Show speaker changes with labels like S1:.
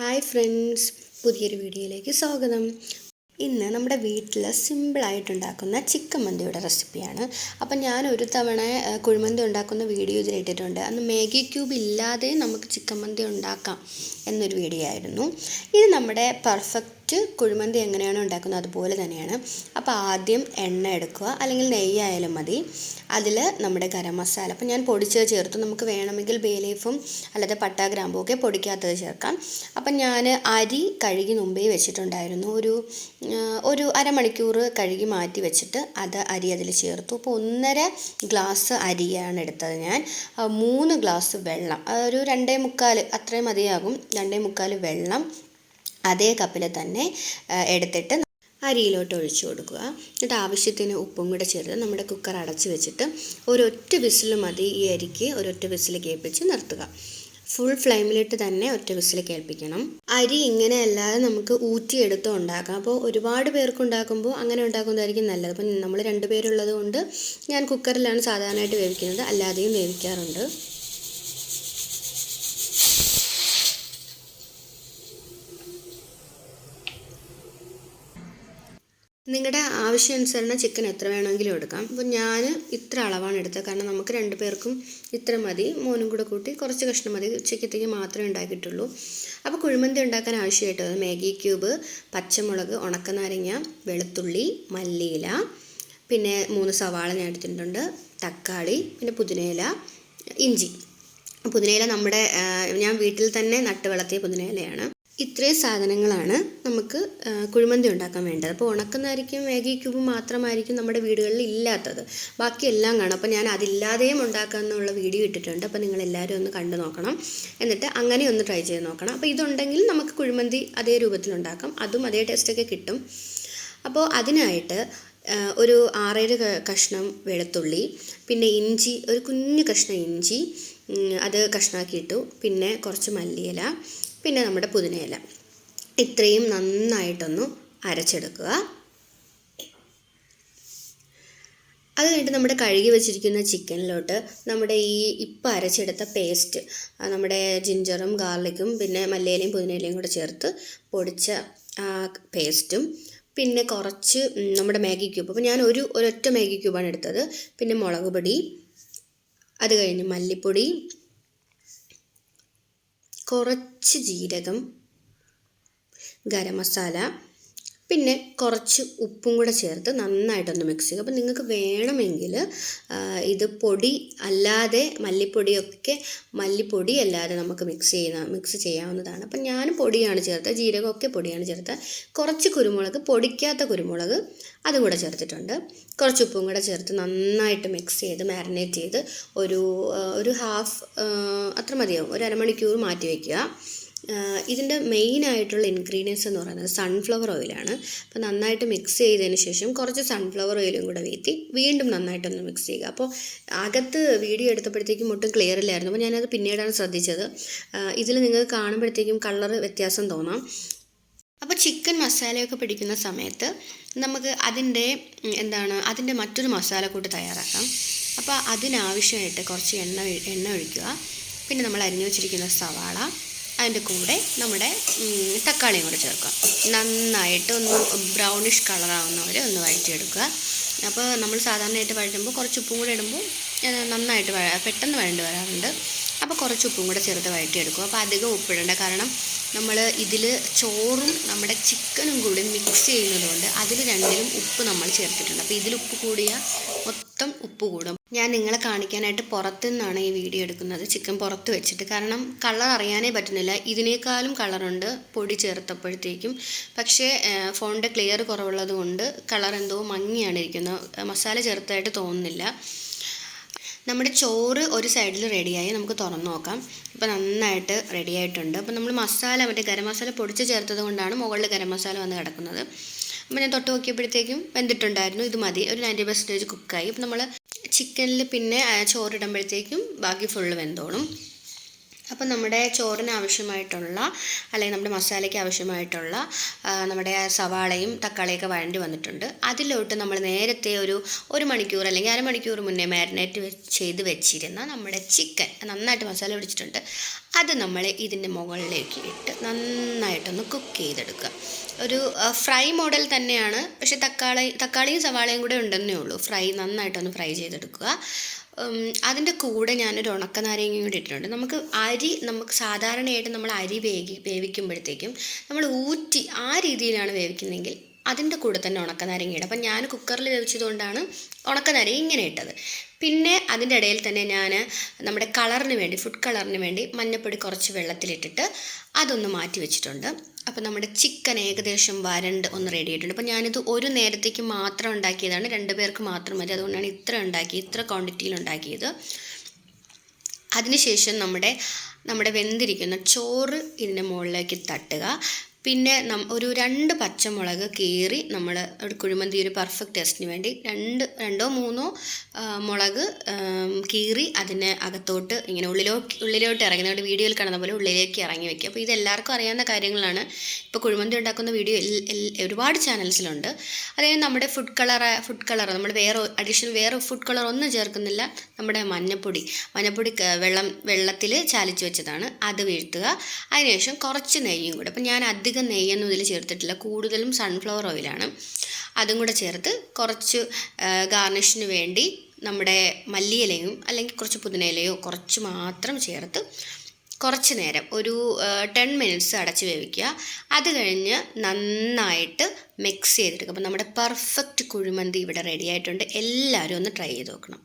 S1: Hi friends പുതിയൊരു വീഡിയോയിലേക്ക് സ്വാഗതം. ഇന്ന് നമ്മുടെ വീട്ടിൽ സിമ്പിളായിട്ടുണ്ടാക്കുന്ന ചിക്കൻ മന്തിയുടെ റെസിപ്പിയാണ്. അപ്പം ഞാൻ ഒരു തവണ കുഴിമന്തി ഉണ്ടാക്കുന്ന വീഡിയോ ഇതിലിട്ടിട്ടുണ്ട് അന്ന് മാഗി ക്യൂബ് ഇല്ലാതെ നമുക്ക് ചിക്കൻ മന്തി ഉണ്ടാക്കാം എന്നൊരു വീഡിയോ ആയിരുന്നു. ഇത് നമ്മുടെ പെർഫെക്റ്റ് കുഴിമന്തി എങ്ങനെയാണോ ഉണ്ടാക്കുന്നത് അതുപോലെ തന്നെയാണ്. അപ്പോൾ ആദ്യം എണ്ണ എടുക്കുക. അല്ലെങ്കിൽ നെയ്യായാലും മതി. അതിൽ നമ്മുടെ ഗരം മസാല. അപ്പോൾ ഞാൻ പൊടിച്ചത് ചേർത്തു. നമുക്ക് വേണമെങ്കിൽ ബേലീഫും അല്ലാതെ പട്ടാ ഗ്രാമ്പും ഒക്കെ പൊടിക്കാത്തത് ചേർക്കാം. അപ്പം ഞാൻ അരി കഴുകി മുമ്പേ വെച്ചിട്ടുണ്ടായിരുന്നു. ഒരു ഒരു അരമണിക്കൂർ കഴുകി മാറ്റി വെച്ചിട്ട് അത് അരി അതിൽ ചേർത്തു. അപ്പോൾ ഒന്നര ഗ്ലാസ് അരിയാണ് എടുത്തത് ഞാൻ. മൂന്ന് ഗ്ലാസ് വെള്ളം. ഒരു രണ്ടേ മുക്കാൽ അത്രയും മതിയാകും. രണ്ടേ മുക്കാൽ വെള്ളം അതേ കപ്പിൽ തന്നെ എടുത്തിട്ട് അരിയിലോട്ട് ഒഴിച്ചു കൊടുക്കുക. എന്നിട്ട് ആവശ്യത്തിന് ഉപ്പും കൂടെ ചേർത്ത് നമ്മുടെ കുക്കർ അടച്ച് വെച്ചിട്ട് ഒരൊറ്റ വിസിൽ മതി ഈ അരിക്ക് ഒരൊറ്റ വിസിൽ കേൾപ്പിച്ച് നിർത്തുക. ഫുൾ ഫ്ലെയിമിലിട്ട് തന്നെ ഒറ്റ വിസിൽ കേൾപ്പിക്കണം. അരി ഇങ്ങനെ അല്ലാതെ നമുക്ക് ഊറ്റിയെടുത്ത് ഉണ്ടാക്കാം. അപ്പോൾ ഒരുപാട് പേർക്ക് ഉണ്ടാക്കുമ്പോൾ അങ്ങനെ ഉണ്ടാക്കുന്നതായിരിക്കും നല്ലത്. അപ്പം നമ്മൾ രണ്ട് പേരുള്ളത് കൊണ്ട് ഞാൻ കുക്കറിലാണ് സാധാരണയായിട്ട് വേവിക്കുന്നത്. അല്ലാതെയും വേവിക്കാറുണ്ട്. നിങ്ങളുടെ ആവശ്യാനുസരണം ചിക്കൻ എത്ര വേണമെങ്കിലും എടുക്കാം. അപ്പോൾ ഞാൻ ഇത്ര അളവാണ് എടുത്തത്. കാരണം നമുക്ക് രണ്ട് പേർക്കും ഇത്ര മതി. മോനും കൂടെ കൂട്ടി കുറച്ച് കഷ്ണം മതി. ഉച്ചക്കത്തേക്ക് മാത്രമേ ഉണ്ടാക്കിയിട്ടുള്ളൂ. അപ്പോൾ കുഴിമന്തി ഉണ്ടാക്കാൻ ആവശ്യമായിട്ട് മാഗി ക്യൂബ് പച്ചമുളക് ഉണക്കനാരങ്ങ വെളുത്തുള്ളി മല്ലിയില പിന്നെ മൂന്ന് സവാള ഞാൻ എടുത്തിട്ടുണ്ട്. തക്കാളി പിന്നെ പുതിനയില ഇഞ്ചി. പുതിനയില നമ്മുടെ ഞാൻ വീട്ടിൽ തന്നെ നട്ട് വളർത്തിയ പുതിനയിലയാണ്. ഇത്രയും സാധനങ്ങളാണ് നമുക്ക് കുഴിമന്തി ഉണ്ടാക്കാൻ വേണ്ടത്. അപ്പോൾ ഉണക്കുന്നതായിരിക്കും മാഗി ക്യൂബ് മാത്രമായിരിക്കും നമ്മുടെ വീടുകളിൽ ഇല്ലാത്തത്. ബാക്കിയെല്ലാം കാണും. അപ്പോൾ ഞാൻ അതില്ലാതെയും ഉണ്ടാക്കാമെന്നുള്ള വീഡിയോ ഇട്ടിട്ടുണ്ട്. അപ്പോൾ നിങ്ങൾ എല്ലാവരും ഒന്ന് കണ്ടു നോക്കണം. എന്നിട്ട് അങ്ങനെ ഒന്ന് ട്രൈ ചെയ്ത് നോക്കണം. അപ്പോൾ ഇതുണ്ടെങ്കിൽ നമുക്ക് കുഴിമന്തി അതേ രൂപത്തിലുണ്ടാക്കാം അതും അതേ ടേസ്റ്റൊക്കെ കിട്ടും. അപ്പോൾ അതിനായിട്ട് ഒരു ആറേഴ് കഷ്ണം വെളുത്തുള്ളി പിന്നെ ഇഞ്ചി ഒരു കുഞ്ഞു കഷ്ണം ഇഞ്ചി അത് കഷ്ണാക്കിയിട്ടു പിന്നെ കുറച്ച് മല്ലിയില പിന്നെ നമ്മുടെ പുതിനയില ഇത്രയും നന്നായിട്ടൊന്ന് അരച്ചെടുക്കുക. അത് കഴിഞ്ഞിട്ട് നമ്മുടെ കഴുകി വെച്ചിരിക്കുന്ന ചിക്കനിലോട്ട് നമ്മുടെ ഈ ഇപ്പം അരച്ചെടുത്ത പേസ്റ്റ് നമ്മുടെ ജിഞ്ചറും ഗാർലിക്കും പിന്നെ മല്ലിയിലയും പുതിനയിലയും കൂടെ ചേർത്ത് പൊടിച്ച പേസ്റ്റും പിന്നെ കുറച്ച് നമ്മുടെ മാഗി ക്യൂബ്. അപ്പോൾ ഞാൻ ഒരു ഒരൊറ്റ മാഗി ക്യൂബാണ് എടുത്തത്. പിന്നെ മുളക് പൊടി അത് കഴിഞ്ഞ് മല്ലിപ്പൊടി കുറച്ച് ജീരകം ഗരം മസാല പിന്നെ കുറച്ച് ഉപ്പും കൂടെ ചേർത്ത് നന്നായിട്ടൊന്ന് മിക്സ് ചെയ്യുക. അപ്പോൾ നിങ്ങൾക്ക് വേണമെങ്കിൽ ഇത് പൊടി അല്ലാതെ മല്ലിപ്പൊടിയൊക്കെ മല്ലിപ്പൊടി അല്ലാതെ നമുക്ക് മിക്സ് ചെയ്യുന്ന മിക്സ് ചെയ്യാവുന്നതാണ്. അപ്പം ഞാൻ പൊടിയാണ് ചേർത്തത് ജീരകമൊക്കെ പൊടിയാണ് ചേർത്തത്. കുറച്ച് കുരുമുളക് പൊടിക്കാത്ത കുരുമുളക് അതും കൂടെ ചേർത്തിട്ടുണ്ട്. കുറച്ച് ഉപ്പും കൂടെ ചേർത്ത് നന്നായിട്ട് മിക്സ് ചെയ്ത് മാരിനേറ്റ് ചെയ്ത് ഒരു ഒരു ഹാഫ് അത്ര മതിയാവും. ഒരു അരമണിക്കൂർ മാറ്റി വയ്ക്കുക ഇതിന്റെ മെയിൻ ആയിട്ടുള്ള ഇൻഗ്രീഡിയൻസ് എന്ന് പറയുന്നത് സൺഫ്ലവർ ഓയിലാണ് അപ്പോൾ നന്നായിട്ട് മിക്സ് ചെയ്തതിന് ശേഷം കുറച്ച് സൺഫ്ലവർ ഓയിലും കൂടെ വീത്തി വീണ്ടും നന്നായിട്ടൊന്ന് മിക്സ് ചെയ്യുക. അപ്പോൾ അകത്ത് വീഡിയോ എടുത്തപ്പോഴത്തേക്കും ഒട്ടും ക്ലിയർ ഇല്ലായിരുന്നു. അപ്പോൾ ഞാനത് പിന്നീടാണ് ശ്രദ്ധിച്ചത്. ഇതിൽ നിങ്ങൾക്ക് കാണുമ്പോഴത്തേക്കും കളർ വ്യത്യാസം തോന്നാം. അപ്പോൾ ചിക്കൻ മസാലയൊക്കെ പിടിക്കുന്ന സമയത്ത് നമുക്ക് അതിന്റെ എന്താണ് അതിന്റെ മറ്റൊരു മസാലക്കൂട്ട് തയ്യാറാക്കാം. അപ്പോൾ അതിനാവശ്യമായിട്ട് കുറച്ച് എണ്ണ എണ്ണ ഒഴിക്കുക. പിന്നെ നമ്മൾ അരിഞ്ഞു വെച്ചിരിക്കുന്ന സവാള അതിന്റെ കൂടെ നമ്മുടെ തക്കാളിയും കൂടെ ചേർക്കുക. നന്നായിട്ട് ഒന്ന് ബ്രൗണിഷ് കളറാവുന്ന വരെ ഒന്ന് വഴറ്റിയെടുക്കുക. അപ്പോൾ നമ്മൾ സാധാരണയായിട്ട് വഴറ്റുമ്പോൾ കുറച്ച് ഉപ്പും കൂടെ ഇടുമ്പോൾ നന്നായിട്ട് പെട്ടെന്ന് വഴണ്ട് വരാറുണ്ട്. അപ്പോൾ കുറച്ച് ഉപ്പും കൂടെ ചേർത്ത് വഴറ്റിയെടുക്കും. അപ്പോൾ അധികം ഉപ്പിടേണ്ട. കാരണം നമ്മൾ ഇതിൽ ചോറും നമ്മുടെ ചിക്കനും കൂടി മിക്സ് ചെയ്യുന്നതുകൊണ്ട് അതിൽ രണ്ടിലും ഉപ്പ് നമ്മൾ ചേർത്തിട്ടുണ്ട്. അപ്പോൾ ഇതിൽ ഉപ്പ് കൂടിയാൽ മൊത്തം ഉപ്പ് കൂടും. ഞാൻ നിങ്ങളെ കാണിക്കാനായിട്ട് പുറത്തു നിന്നാണ് ഈ വീഡിയോ എടുക്കുന്നത്. ചിക്കൻ പുറത്ത് വെച്ചിട്ട്. കാരണം കളർ അറിയാനേ പറ്റുന്നില്ല. ഇതിനേക്കാളും കളറുണ്ട് പൊടി ചേർത്തപ്പോഴത്തേക്കും. പക്ഷേ ഫോണിന്റെ ക്ലിയർ കുറവുള്ളത് കൊണ്ട് കളർ എന്തോ മങ്ങിയാണ് ഇരിക്കുന്നത്. മസാല ചേർത്തതായിട്ട് തോന്നുന്നില്ല. നമ്മുടെ ചോറ് ഒരു സൈഡിൽ റെഡിയായി നമുക്ക് തുറന്നു നോക്കാം. ഇപ്പോൾ നന്നായിട്ട് റെഡി ആയിട്ടുണ്ട്. അപ്പോൾ നമ്മൾ മസാല മറ്റേ ഗരം മസാല പൊടിച്ച് ചേർത്തത് കൊണ്ടാണ് മുകളിൽ ഗരം മസാല വന്ന് കിടക്കുന്നത്. അപ്പോൾ ഞാൻ തൊട്ട് നോക്കിയപ്പോഴത്തേക്കും വെന്തിട്ടുണ്ടായിരുന്നു. ഇത് മതി. ഒരു നയന്റി പെർസെന്റേജ് കുക്കായി അപ്പോൾ നമ്മൾ ചിക്കനിൽ പിന്നെ ചോറിടുമ്പോഴത്തേക്കും ബാക്കി ഫുള്ള് വെന്തോളും. അപ്പം നമ്മുടെ ചോറിന് ആവശ്യമായിട്ടുള്ള അല്ലെങ്കിൽ നമ്മുടെ മസാലയ്ക്ക് ആവശ്യമായിട്ടുള്ള നമ്മുടെ സവാളയും തക്കാളിയൊക്കെ വഴണ്ടി വന്നിട്ടുണ്ട്. അതിലോട്ട് നമ്മൾ നേരത്തെ ഒരു ഒരു മണിക്കൂർ അല്ലെങ്കിൽ അരമണിക്കൂർ മുന്നേ മാരിനേറ്റ് ചെയ്ത് വെച്ചിരുന്ന നമ്മുടെ ചിക്കൻ നന്നായിട്ട് മസാല പിടിച്ചിട്ടുണ്ട്. അത് നമ്മൾ ഇതിന്റെ മുകളിലേക്ക് ഇട്ട് നന്നായിട്ടൊന്ന് കുക്ക് ചെയ്തെടുക്കുക. ഒരു ഫ്രൈ മോഡൽ തന്നെയാണ്. പക്ഷേ തക്കാളി തക്കാളിയും സവാളയും കൂടെ ഉണ്ടെന്നേ ഉള്ളൂ. ഫ്രൈ നന്നായിട്ടൊന്ന് ഫ്രൈ ചെയ്തെടുക്കുക. അതിന്റെ കൂടെ ഞാനൊരു ഉണക്ക നാരങ്ങയും കൂടി ഇട്ടിട്ടുണ്ട്. നമുക്ക് അരി നമുക്ക് സാധാരണയായിട്ട് നമ്മൾ അരി വേവി വേവിക്കുമ്പോഴത്തേക്കും നമ്മൾ ഊറ്റി ആ രീതിയിലാണ് വേവിക്കുന്നതെങ്കിൽ അതിന്റെ കൂടെ തന്നെ ഉണക്ക നാരങ്ങ ഇടും. അപ്പം ഞാൻ കുക്കറിൽ വേവിച്ചതുകൊണ്ടാണ് ഉണക്ക നാരങ്ങ ഇങ്ങനെ ഇട്ടത്. പിന്നെ അതിന്റെ ഇടയിൽ തന്നെ ഞാൻ നമ്മുടെ കളറിന് വേണ്ടി ഫുഡ് കളറിന് വേണ്ടി മഞ്ഞപ്പൊടി കുറച്ച് വെള്ളത്തിലിട്ടിട്ട് അതൊന്ന് മാറ്റി വെച്ചിട്ടുണ്ട്. അപ്പോൾ നമ്മുടെ ചിക്കൻ ഏകദേശം വരണ്ട് ഒന്ന് റെഡി ആയിട്ടുണ്ട്. അപ്പോൾ ഞാനിത് ഒരു നേരത്തേക്ക് മാത്രം ഉണ്ടാക്കിയതാണ്. രണ്ട് പേർക്ക് മാത്രം മതി. അതുകൊണ്ടാണ് ഇത്ര ഉണ്ടാക്കി ഇത്ര ക്വാണ്ടിറ്റിയിൽ ഉണ്ടാക്കിയത്. അതിനുശേഷം നമ്മുടെ നമ്മുടെ വെന്തിരിക്കുന്ന ചോറ് ഇതിന്റെ മുകളിലേക്ക് തട്ടുക. പിന്നെ ഒരു രണ്ട് പച്ചമുളക് കീറി നമ്മൾ ഒരു കുഴിമന്തി ഒരു പെർഫെക്റ്റ് ടേസ്റ്റിന് വേണ്ടി രണ്ട് രണ്ടോ മൂന്നോ മുളക് കീറി അതിനെ അകത്തോട്ട് ഇങ്ങനെ ഉള്ളിലോട്ട് ഉള്ളിലോട്ട് ഇറങ്ങി. നമ്മുടെ വീഡിയോയിൽ കാണുന്ന പോലെ ഉള്ളിലേക്ക് ഇറങ്ങി വെക്കുക. അപ്പോൾ ഇത് എല്ലാവർക്കും അറിയാവുന്ന കാര്യങ്ങളാണ്. ഇപ്പോൾ കുഴിമന്തി ഉണ്ടാക്കുന്ന വീഡിയോ ഒരുപാട് ചാനൽസിലുണ്ട് അതായത് നമ്മുടെ ഫുഡ് കളർ ഫുഡ് കളർ നമ്മൾ വേറെ അഡീഷണൽ വേറെ ഫുഡ് കളർ ഒന്നും ചേർക്കുന്നില്ല. നമ്മുടെ മഞ്ഞപ്പൊടി മഞ്ഞപ്പൊടി വെള്ളം വെള്ളത്തിൽ ചാലിച്ച് വെച്ചതാണ്. അത് വീഴ്ത്തുക. അതിനുശേഷം കുറച്ച് നെയ്യും കൂടെ. അപ്പം ഞാൻ അധികം നെയ്യൊന്നും ഇതിൽ ചേർത്തിട്ടില്ല. കൂടുതലും സൺഫ്ലവർ ഓയിലാണ് അതും കൂടെ ചേർത്ത് കുറച്ച് ഗാർണിഷിന് വേണ്ടി നമ്മുടെ മല്ലിയിലയും അല്ലെങ്കിൽ കുറച്ച് പുതിനയിലയോ കുറച്ച് മാത്രം ചേർത്ത് കുറച്ച് നേരം ഒരു ടെൻ മിനിറ്റ്സ് അടച്ച് വേവിക്കുക. അത് കഴിഞ്ഞ് നന്നായിട്ട് മിക്സ് ചെയ്തെടുക്കുക. അപ്പോൾ നമ്മുടെ പെർഫെക്റ്റ് കുഴിമന്തി ഇവിടെ റെഡി ആയിട്ടുണ്ട്. എല്ലാവരും ഒന്ന് ട്രൈ ചെയ്ത് നോക്കണം.